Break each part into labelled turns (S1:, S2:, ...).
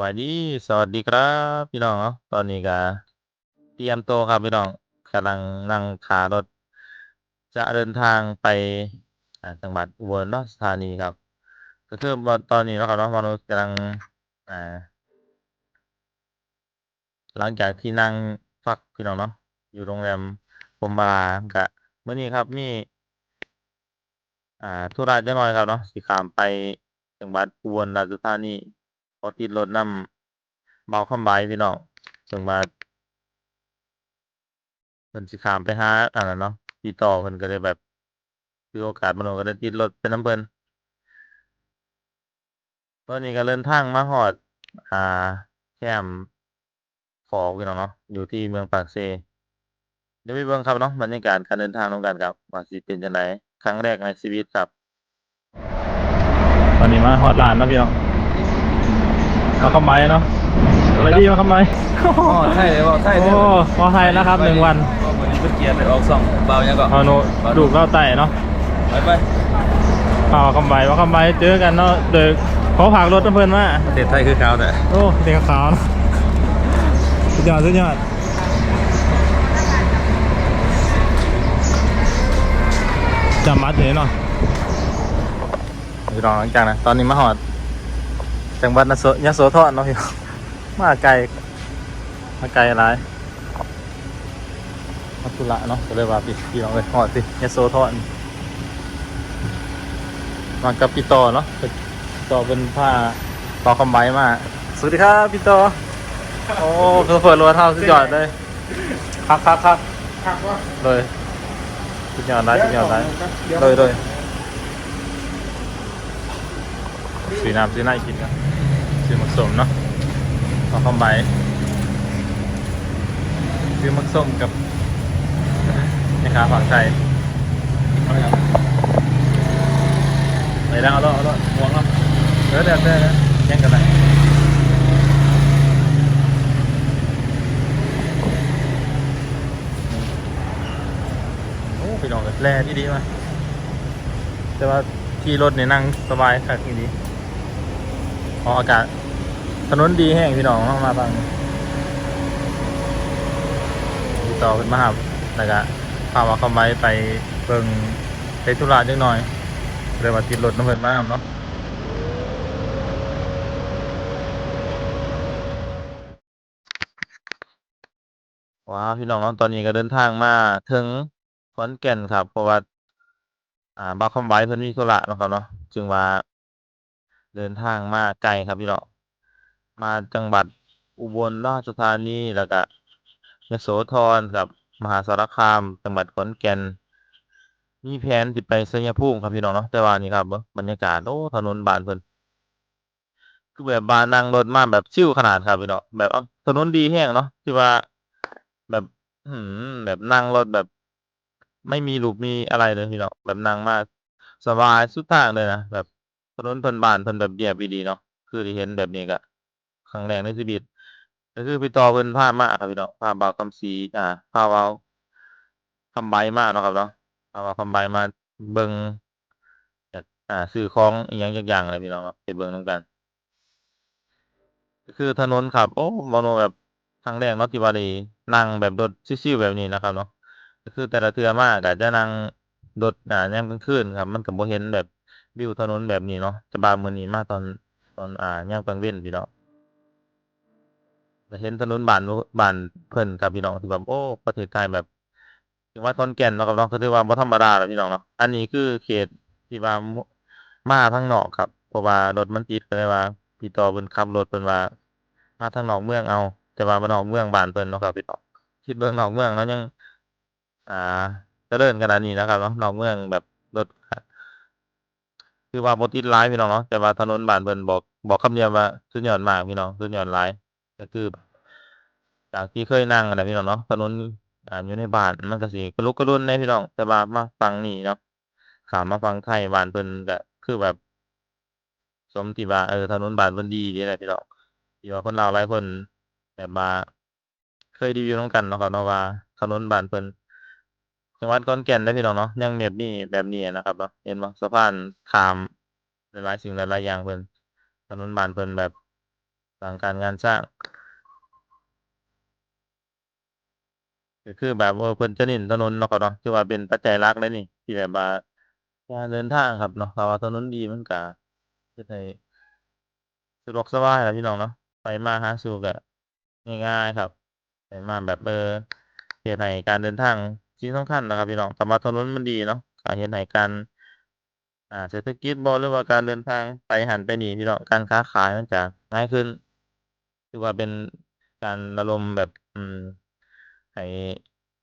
S1: วัสดี สวัสดีครับ พี่น้องเนาะตอนนี้ก็เตรียมตัวครับพี่น้องกำลังนั่งขารถ จะเดินทางไปจังหวัดอุบลราชธานีครับ ก็คือตอนนี้นะครับเนาะมนุษย์กำลังอ่า หลังจากที่นั่งพักพี่น้องเนาะอยู่โรงแรมพมบาลากะเมื่อนี้ครับมีอ่าธุระจักน่อยครับเนาะสิขามไปจังหวัดอุบลราชธานี อติดรถนำเบาคำไบพี่น้องจงหวัดเพิ่นสิขามไปหาอันนั้นเนาะติดต่อเพิ่นก็เลยแบบถือโอกาสมโนก็ได้ติดรถไปนำเพิ่นตอนนี้ก็เดินทางมาฮอด อ่าแคมฟอกพี่น้องเนาะอยู่ที่เมืองปากเซเดี๋ยวไปเบิ่งครับเนาะบรรยากาศการเดินทางนำกันครับว่าสิเป็นจังไดครั้งแรกในชีวิตครับ ตอนนี้มาฮอดร้านนาะพี่น้อง มาคำไม้เนาะสวัสดีมาคำไม้
S2: อ๋อใช่เลยว่าใช่เลย
S1: โอ้พอไทยนะครับหนึ่งวัน
S2: วันนี้เป็นเกียร์ไปออกซ่องเบายังก็
S1: พาโนดูกเล่าไต่เนาะ
S2: ไปไป
S1: พามาคำไม้มาคำไม้เจอกันเนาะเดินขอฝากรถเพิ่นมา
S2: ประเทศไทยคือเขาแต่
S1: โอ้เด็กขาวเนาะสุดยอดสุดยอดจำมัดอยู่นี่เนาะพี่น้องหลังจากนะตอนนี้มาหอด จังหวัดนโสยโสธรเนาะพี่น้องมาไกลมาไกลหลายมาตุละเนาะก็เลยว่าพี่พี่น้องเลยหอดสิยโสธรมากับพี่ต่อเนาะพี่ต่อเป็นผ้าต่อคำไว้มาสวัสดีครับพี่ต่อโอ้เพิ่งเปิดรัวเท่าสุดยอดเลยครับครับครับ
S3: ผักวะ
S1: เลยสุดยอดได้สุดยอดได้เลยเลยสีน้ำสีหน้ากินกัน สีมักสมเนาะต่อคำไว้สีมักส้มกับนี่ครับฝั่งไทยไปแล้วเอาแล้วเอาแล้วห่วงแล้วเดี๋ยวเดี๋ยวเดี๋ยวแย่งกันเลยโอ้พี่น้องเลยแร่ที่ดีมาแต่ว่าที่รถเนี่ยนั่งสบายคักที่ดี พราะอากาศ ถนนดีแห้งพี่น้องเข้ามาบ้างติดต่อเป็นมาหาแล้วก็พาว่าเข้าไว้ไปเบิ่งไปธุระจังหน่อยเลยว่าติดรถน้ำเพิ่นมาเนาะว้าวพี่น้องตอนนี้ก็เดินทางมาถึงขอนแก่นครับ เพราะว่า อ่าบ่าวคำไว้เพิ่นมีธุระนะครับเนาะจึงว่า เดินทางมาไกลครับพี่น้องมาจังหวัดอุบลราชธานีแล้วก็ยโสธรครับ มหาสารคาม จังหวัดขอนแก่นมีแผนสิไปชัยภูมิครับพี่น้องเนาะแต่ว่านี่ครับบรรยากาศโอ้ถนนบานเพิ่นคือแบบบานนั่งรถมาแบบชิลขนาดครับพี่น้องแบบถนนดีแฮงเนาะที่ว่าแบบแบบนั่งรถแบบ ไม่มีหลุมมีอะไรเลยพี่น้องแบบนั่งมาสบายสุดทางเลยนะแบบ ถนนเพิ่นบ้านเพิ่นแบบเรียบดีเนาะคือที่เห็นแบบนี้ก็ครั้งแรกในชีวิตก็คือพี่ต่อเพิ่นพามาครับพี่น้องพาบ่าวคำศรีอ่าพาเว้าคำใบมาเนาะครับเนาะพาเว้าคำใบมาเบิ่งอ่าซื้อของอิหยังอย่างเลยพี่น้องเนาะไปเบิ่งนำกันก็คือถนนครับ โอ้บ่โนแบบครั้งแรกเนาะที่ว่าได้นั่งแบบรถชิลๆแบบนี้นะครับเนาะก็คือแต่ละเทือมาก็จะนั่งรถอ่ายามกลางคืนครับ มันก็บ่เห็นแบบ วิวถนนแบบนี้เนาะแต่บามื้อนี้มากตอนตอนอ่ายามกลางเว้นพี่น้องก็เห็นถนนบานบานเพิ่นครับพี่น้องที่แบบโอ้ประเทศไทยแบบจังวัดขอนแก่นเนาะครับนาะก็ถือว่าบ่ธรรมดาแล้วพี่น้องเนาะอันนี้คือเขตที่ว่ามาทางนอกครับเพราะว่ารถมันติดก็เลยว่าพี่ต่อเพิ่นขับรถเพิ่นว่ามาทางนอกเมืองเอา แต่ว่าบ่นอกเมืองบานเพิ่นเนาะครับพี่น้องคิดเบิ่งนอกเมืองแล้วยัง อ่าจะเจริญขนาดนี้นะครับเนาะนอกเมืองแบบ คือว่าบ่ติดหลายพี่น้องเนาะแต่ว่าถนนบ้านเพิ่นบอกบอกคำเดียวว่าสุดยอดมากพี่น้องสุดยอดหลายก็คือ จากที่เคยนั่งอะนะพี่น้องเนาะถนนอ่าอยู่ในบ้านมันก็สิกระลุกกระรุนแหน่พี่น้องแต่ว่ามาฝั่งนี้เนาะขามมาฝั่งไทยบ้านเพิ่นก็คือแบบ สมที่ว่าเออถนนบ้านเพิ่นดีเดะแหละพี่น้องที่ว่าคนลาวหลายคนแบบว่าเคยรีวิวนำกันเนาะครับเนาะว่าถนนบ้านเพิ่น จังหวัดขอนแก่นเด้พี่น้องเนาะยังแบบนี้แบบนี้นะครับเนาะเห็นบ่สะพานขามหลายสิ่งหลายอย่างเพิ่นถนนบ้านเพิ่นแบบสสร้างการงานสร้างก็คือแบบว่าเพิ่นจะน้นถนนเนาะครับเนาะถือว่าเป็นปัจจัยหลักเลยนี่ที่แบบว่าการเดินทางครับเนาะถ้าว่าถนนดีมันก็เฮ็ดให้สะดวกสบายล่ะพี่น้องเนาะไปมาหาสู่ก็ง่ายๆครับไปมาแบบเออเฮ็ดให้การเดินทาง สิ่สำคัญนะครับพี่น้องถ้าว่าถนนมันดีเนาะก็เฮ็ดให้การอ่าเศรษฐกิจบ่หรือว่าการเดินทางไปหันไปนี่พี่น้องการค้าขายมันจะง่ายขึ้นถือว่าเป็นการระดมแบบอืมให้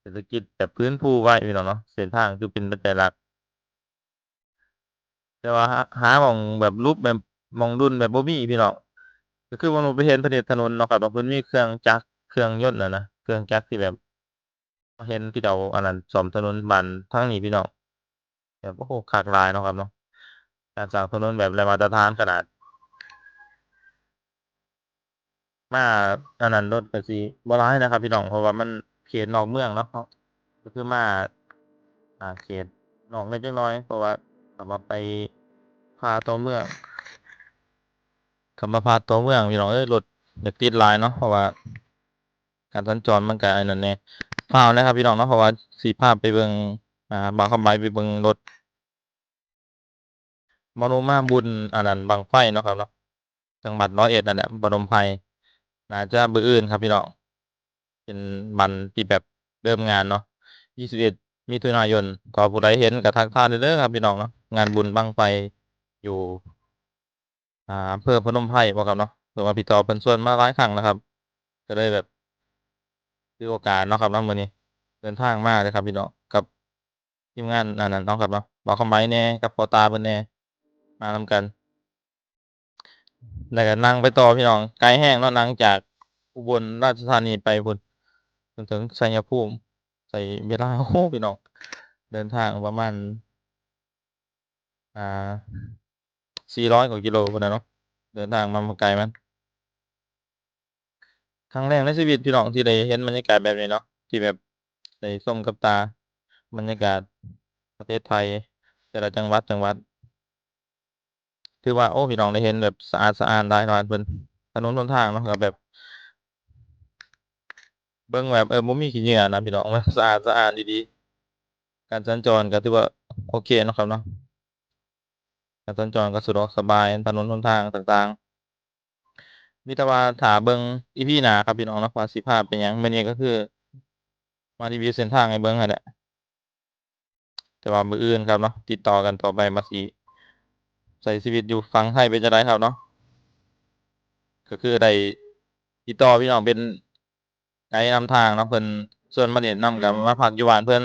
S1: เศรษฐกิจแบบฟื้นฟูไว้พี่น้องเนาะเส้นทางคือเป็นปัจจัยหลัก แต่ว่าหาหาหม้องแบบรูปแบบมองรุ่นแบบบ่มีพี่น้องก็คือว่าหนูไปเห็นเพิ่นเฮ็ดถนนเนาะครับเนาะเพิ่นมีเครื่องจักรเครื่องยนต์นะนะเครื่องจักรที่แบบ เห็นที่เขาอันนั้นซ่อมถนนบ้านทางนี้พี่น้องแบบโอ้โฮคักลายเนาะครับเนาะการสร้างถนนแบบได้มาตรฐานขนาด มาอันนั้นรถก็สิบ่หลายนะครับ พี่น้องเพราะว่ามันเขตนอกเมืองเนาะก็คือมาอ่าเขตนอกนิดจักน่อย เพราะว่าถ้าว่าไปผ่าตัวเมืองถ้ามาผ่าตัวเมืองพี่น้องเอ้ยรถจะติดลายเนาะเพราะว่า การสัญจรมันก็อันนั้นแหน่ฟ้าวนะครับพี่น้องเนาะเพราะว่าสิพาพไปเบิงอ่าบางคำใบไปเบิงรถมโนมาบุญอันนั้นบั้งไฟเนาะครับเนาะจังหวัดร้อยเอ็ดนั่นแหละปฐมไพน่าจะมื้ออื่นครับพี่น้องเป็นวันที่แบบเริ่มงานเนาะ21มิถุนายนถ้าผู้ใดเห็นก็ทักทายเด้อครับพี่น้องเนาะงานบุญบังไฟอยู่ อ่าอำเภอพนมไพรบ่ครับเนาะเพราะว่าพี่ต่อเพิ่นชวนมาหลายครั้งแล้วครับ ก็เลยแบบ ถือโอกาสเนาะครับเนาะมื้อนี้เดินทางมาเลยครับพี่น้องกับทีมงานอันนั้นเนาะครับเนาะบ่าวคำใบแน่กับพอตาเพิ่นแน่มานำกันแล้วก็นั่งไปต่อพี่น้องไกลแรงเนาะนั่งจากอุบลราชธานีไปบนจนถึงชัยภูมิใช้เวลาโอ้โฮพี่น้องเดินทางประมาณอ่า400กว่ากิโลพุ่นน่ะเนาะเดินทางมาไกลมัน ครั้งแรกในชีวิตพี่น้องที่ได้เห็นบรรยากาศแบบนี้เนาะที่แบบได้มกับตา บรรยากาศประเทศไทย แต่ละจังหวัดจังหวัดถือว่าโอ้พี่น้องได้เห็นแบบสะอาดสะอ้านหลายบ้นเพิ่นถนนหนทางเนาะก็แบบ เบิ่งแบบเออบ่มีขี้เหงื่อนะพี่น้องสะอาดสะอ้านดีๆการสัญจรก็ถือว่าโอเคนะครับเนาะการสัญจรก็สะดวกสบายถนนหนทางต่างๆ มีแต่ว่าท่าเบิ่ง EP หนาครับพี่น้องนาะว่าสิพาไปหยังมื้อนี้ก็คือ มารีวิวเส้นทางให้เบิงนั่นแหละแต่ว่ามื้ออื่นครับเนาะติดต่อกันต่อไปว่าสิใช้ชีวิตอยู่ฝั่งไทยเป็นจั่งใดครับเนาะก็คือได้ติดต่อพี่น้องเป็นไกด์นำทางเนาะเพิ่นชวนมาเล่นนำก็มาพักอยู่บ้านเพิ่น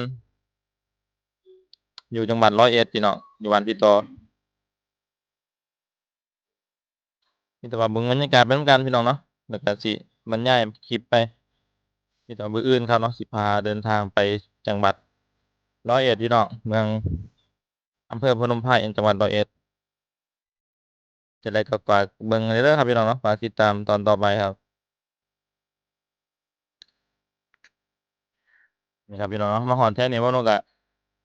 S1: อยู่จังหวัดร้อยเอ็ดพี่น้องอยู่บ้านพี่ต่อ มีแต่ว่าบิ่งบรรยากาศไปนำกันพี่น้องเนาะแล้วก็สิบรรยายคลิปไปมีแต่ว่ามื้ออื่นครับเนาะสิพาเดินทางไปจังหวัดร้อยเอ็ดพี่น้องเมืองอำเภอพนมไพรจังหวัดร้อยเอ็ดจั่งใดก็ฝากเบิ่งเด้อครับพี่น้องเนาะฝากติดตามตอนต่อไปครับนี่ครับพี่น้องเนาะมาฮอดแถวนี้บ่หนูก็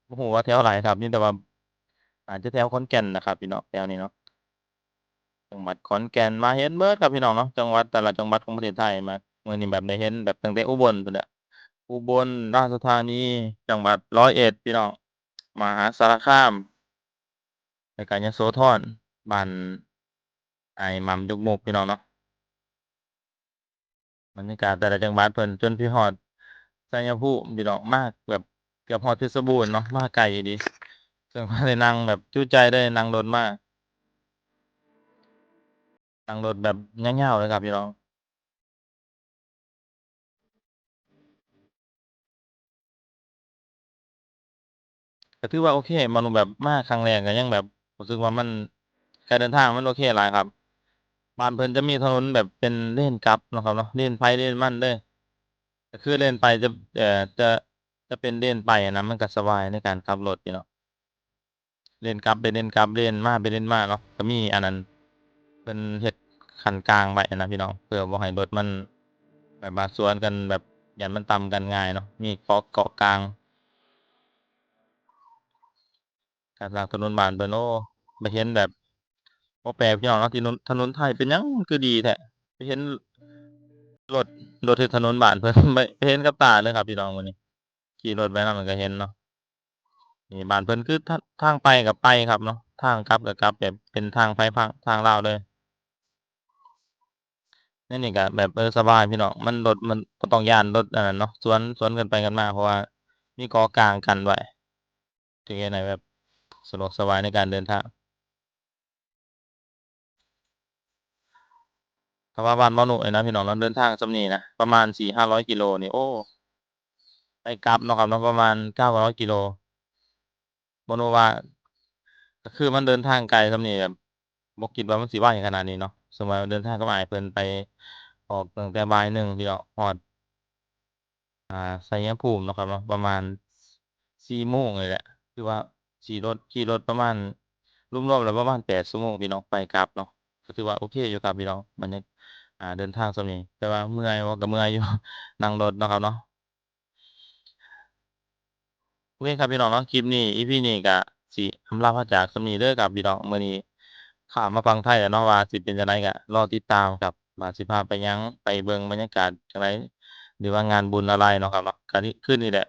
S1: บ่ฮู้ว่าแถวไหนครับมีแต่ว่าน่าจจะแถวขอนแก่นนะครับพี่น้องแถวนี้เนาะ จังหวัดขอนแก่นมาเห็นเบิดครับพี่น้องเนาะจังหวัดแต่ละจังหวัดของประเทศไทยมาเมื้อนี้แบบได้เห็นแบบตั้งแต่อุบลพู้นแหละอุบลราชธานีจังหวัดร้อยเอ็ดพี่น้องมหาสารคามแล้วก็ยโสธรบ้านอ้ายหม่ำจกมกพี่น้องเนาะบรรยากาศแต่ละจังหวัดเพิ่นจนสิฮอดชัยภูมิพี่น้องมากแบบเกือบฮอดเพชรบูรณ์เนาะมากไกลอีหลีซึ่งว่าได้นั่งแบบจุใจเลยนั่งรถมาก นั่งรถแบบยวๆเลยครับพี่น้องก็ถือว่าโอเคบ่หนูแบบมากครั้งแรกก็ยังแบบรู้สึกว่ามันการเดินทางมันโอเคหลายครับบ้านเพิ่นจะมีถนนแบบเป็นเล่นกลับนะครับเนาะเล่นไผเล่นมันเลยก็คือเล่นไปจะเอ่อจะจะเป็นเล่นไปนะมันก็สบายในการขับรถอยู่เนาะเล่นกลับเป็นเล่นกลับเล่นมาเป็นเล่นมาเนาะก็มีอันนั้น เพิ่นเฮ็ดคันกลางไว้อะนะพี่น้องเพื่อบ่ให้รถมัน แบบว่าสวนกันแบบยันมันต่ำกันง่ายเนาะมีเกาะเกาะกลางการสร้างถนนบานเพิ่นโอ้มาเห็นแบบบ่แปลพี่น้องเนาะที่นนถนนไทยเป็นยังคือดีแท้ไปเห็นรถรถที่ถนนบานเพิ่นไปเห็นกับตาเลยครับพี่น้องมื้อนี้ขี่รถไปนำก็เห็นเนาะนี่บานเพิ่นคือทางไปก็ไปครับเนาะทางกลับก็กลับแบบเป็นทางไปพังทางลาวเลย นี่นี่ก็แบบเออสบายพี่น้องมันรถมันบ่ต้องยานรถอันนั้นเนาะสวนสวนกันไปกันมาเพราะว่ามีกาะกลางกันไว้ถึงได้แบบสะดวกสบายในการเดินทางถ้าว่าบ้านบ่หนูนี่นะพี่น้องเราเดินทางสำนี้นะประมาณ4-500กิโลนี่โอ้ไปกลับเนาะครับเนาะประมาณ900กิโลบ่รู้ว่าก็คือมันเดินทางไกลสำนี้แบบบ่คิดว่ามันสิไวขนาดนี้เนาะ สมมุติว่าเดินทางกับอ้ายเพิ่นไปออกตั้งแต่บ่าย1พี่น้องฮอด อ่าชัยภูมินะครับเนาะประมาณ4โมงนี่แหละ คือว่าขี่รถขี่รถประมาณรวมๆแล้วประมาณ8ชั่วโมงพี่น้องไปกลับเนาะก็ถือว่าโอเคอยู่ครับพี่น้องบรรยาอ่า เดินทางส่ำนีแต่ว่าเมื่อยบ่าก็เมื่อยอยู่นั่งรถนะครับเนาะโอเคครับพี่น้องเนาะคลิปนี้ EP นี้ก็สิอำลาพาจากส่ำนีเด้อครับพี่น้องเมื้อนี้ ข้ามมาฝั่งไทยแล้วเนาะว่าสิเป็นจังใดก็รอติดตามครับว่าสิพาไปยังไปเบิ่งบรรยากาศจังใดหรือว่างานบุญอะไรเนาะครับเนาะก็นี่คือนี่แหละ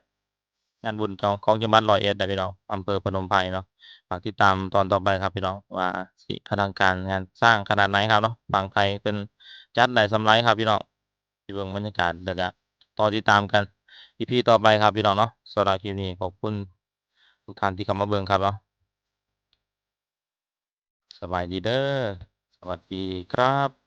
S1: งานบุญของของจังหวัดร้อยเอ็ดน่ะพี่น้องอำเภอพนมไพรเนาะฝากติดตามตอนต่อไปครับพี่น้องว่าสิอลังการงานสร้างขนาดไหนครับเนาะฝั่งไทยเพิ่นจัดได้สำไรครับพี่น้องไปเบิ่งบรรยากาศแล้วก็รอติดตามกัน EP ต่อไปครับพี่น้องเนาะสำหรับคลิปนี้ขอบคุณทุกท่านที่เข้ามาเบิ่งครับเนาะ สบายดีเด้อ สวัสดีครับ